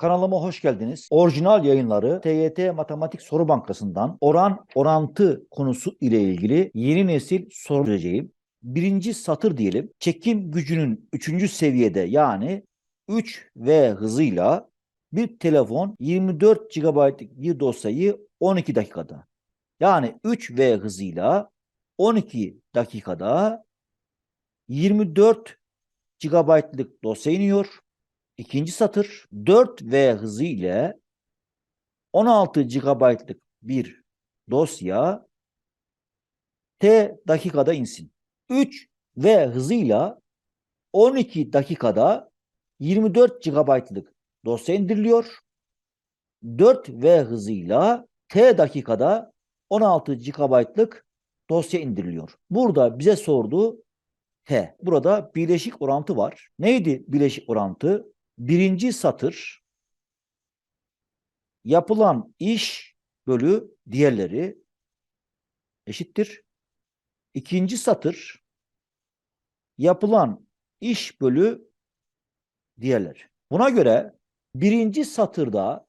Kanalıma hoş geldiniz. Orijinal yayınları TYT Matematik Soru Bankası'ndan oran orantı konusu ile ilgili yeni nesil soru vereceğim. Birinci satır diyelim. Çekim gücünün üçüncü seviyede yani 3V hızıyla bir telefon 24 GB'lık bir dosyayı 12 dakikada yani 3V hızıyla 12 dakikada 24 GB'lık dosya iniyor. İkinci satır 4V hızı ile 16 GB'lık bir dosya T dakikada insin. 3V hızıyla 12 dakikada 24 GB'lık dosya indiriliyor. 4V hızıyla T dakikada 16 GB'lık dosya indiriliyor. Burada bize sorduğu T. Burada bileşik orantı var. Neydi bileşik orantı? Birinci satır yapılan iş bölü diğerleri eşittir. İkinci satır yapılan iş bölü diğerleri. Buna göre birinci satırda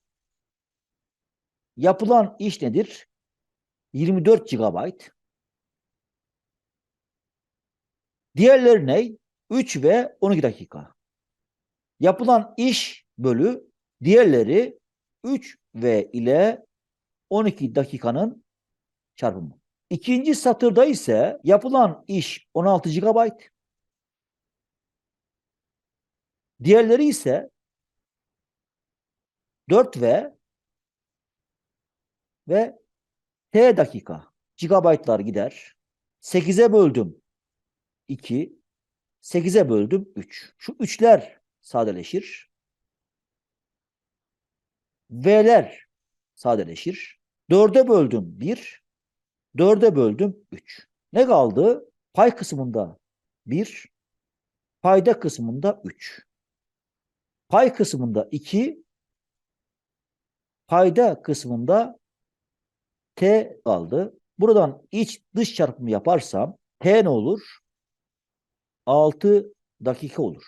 yapılan iş nedir? 24 GB. Diğerleri ne? 3 ve 12 dakika. Yapılan iş bölü diğerleri 3 ve ile 12 dakikanın çarpımı. İkinci satırda ise yapılan iş 16 GB. Diğerleri ise 4 ve ve T dakika. Gigabaytlar gider. 8'e böldüm 2. 8'e böldüm 3. Şu 3'ler sadeleşir. V'ler sadeleşir. 4'e böldüm 1. 4'e böldüm 3. Ne kaldı? Pay kısmında 1. Payda kısmında 3. Pay kısmında 2. Payda kısmında T kaldı. Buradan iç dış çarpımı yaparsam T ne olur? 6 dakika olur.